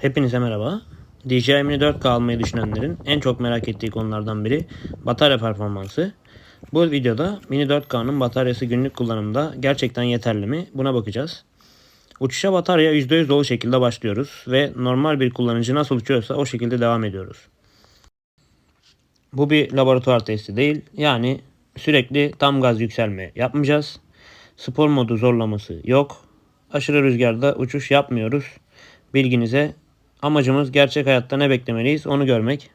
Hepinize merhaba. DJI Mini 4K almayı düşünenlerin en çok merak ettiği konulardan biri batarya performansı. Bu videoda Mini 4K'nın bataryası günlük kullanımda gerçekten yeterli mi? Buna bakacağız. Uçuşa batarya %100 dolu şekilde başlıyoruz ve normal bir kullanıcı nasıl uçuyorsa o şekilde devam ediyoruz. Bu bir laboratuvar testi değil. Yani sürekli tam gaz yükselme yapmayacağız. Spor modu zorlaması yok. Aşırı rüzgarda uçuş yapmıyoruz. Bilginize amacımız gerçek hayatta ne beklemeliyiz onu görmek.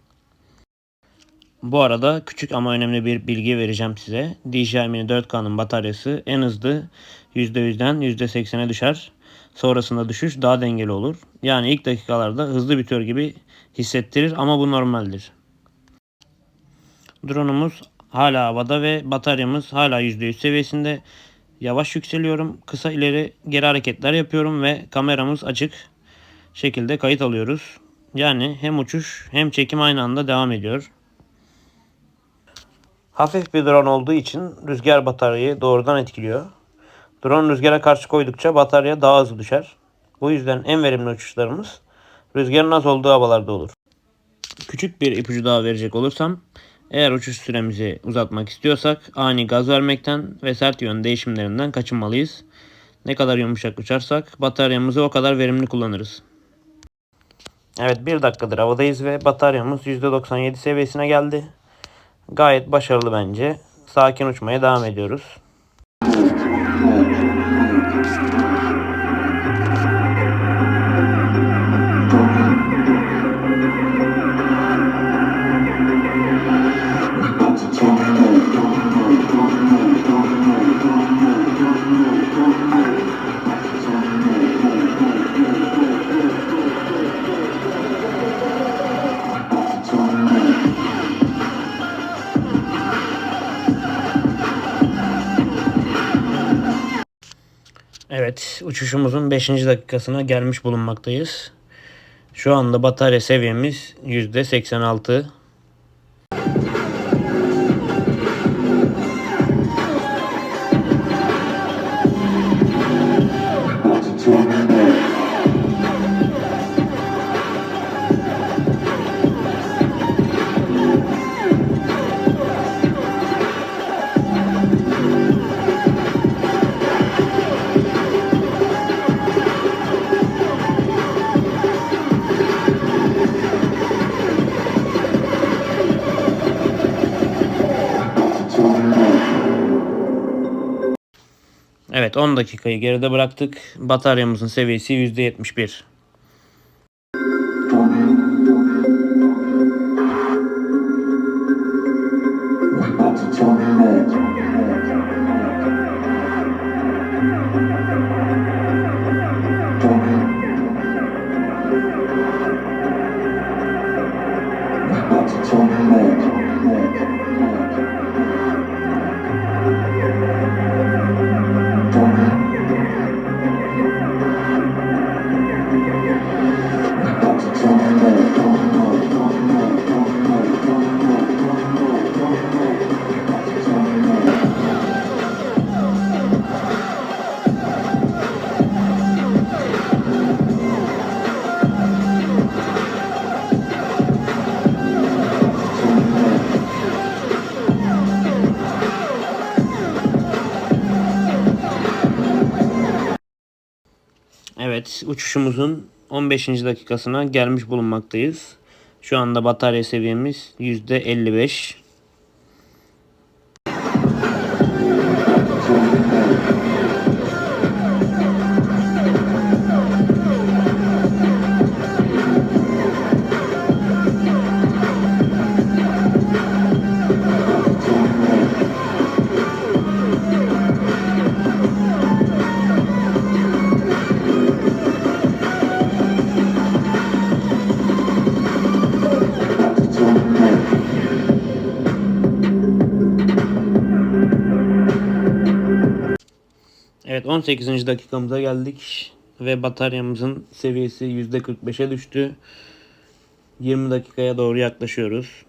Bu arada küçük ama önemli bir bilgi vereceğim size. DJI Mini 4K'nın bataryası en hızlı %100'den %80'e düşer. Sonrasında düşüş daha dengeli olur. Yani ilk dakikalarda hızlı bitiyor gibi hissettirir ama bu normaldir. Drone'umuz hala havada ve bataryamız hala %100 seviyesinde. Yavaş yükseliyorum. Kısa ileri geri hareketler yapıyorum ve kameramız açık şekilde kayıt alıyoruz. Yani hem uçuş hem çekim aynı anda devam ediyor. Hafif bir drone olduğu için rüzgar bataryayı doğrudan etkiliyor. Drone rüzgara karşı koydukça batarya daha hızlı düşer. Bu yüzden en verimli uçuşlarımız rüzgarın az olduğu havalarda olur. Küçük bir ipucu daha verecek olursam eğer uçuş süremizi uzatmak istiyorsak ani gaz vermekten ve sert yön değişimlerinden kaçınmalıyız. Ne kadar yumuşak uçarsak bataryamızı o kadar verimli kullanırız. Evet bir dakikadır havadayız ve bataryamız %97 seviyesine geldi. Gayet başarılı bence. Sakin uçmaya devam ediyoruz. Evet, uçuşumuzun 5. dakikasına gelmiş bulunmaktayız. Şu anda batarya seviyemiz %86. Evet 10 dakikayı geride bıraktık. Bataryamızın seviyesi %71. Evet uçuşumuzun 15. dakikasına gelmiş bulunmaktayız. Şu anda batarya seviyemiz %55. Evet 18. dakikamıza geldik ve bataryamızın seviyesi %45'e düştü. 20 dakikaya doğru yaklaşıyoruz.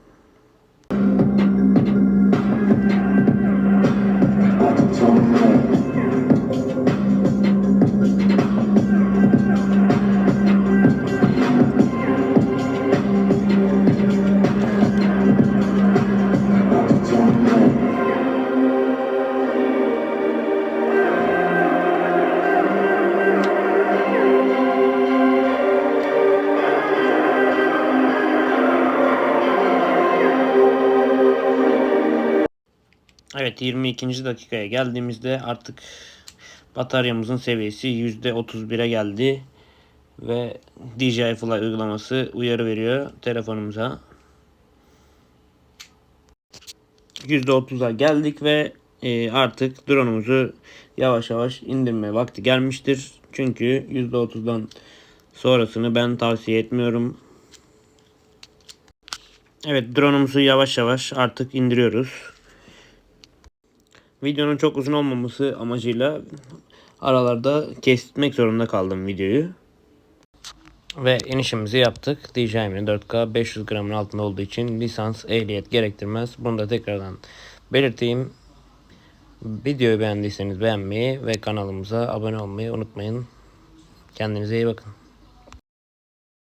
Evet 22. dakikaya geldiğimizde artık bataryamızın seviyesi %31'e geldi. Ve DJI Fly uygulaması uyarı veriyor telefonumuza. %30'a geldik ve e, artık drone'umuzu yavaş yavaş indirme vakti gelmiştir. Çünkü %30'dan sonrasını ben tavsiye etmiyorum. Evet drone'umuzu yavaş yavaş artık indiriyoruz. Videonun çok uzun olmaması amacıyla aralarda kesmek zorunda kaldım videoyu. Ve inişimizi yaptık. DJI Mini 4K 500 gramın altında olduğu için lisans ehliyet gerektirmez. Bunu da tekrardan belirteyim. Videoyu beğendiyseniz beğenmeyi ve kanalımıza abone olmayı unutmayın. Kendinize iyi bakın.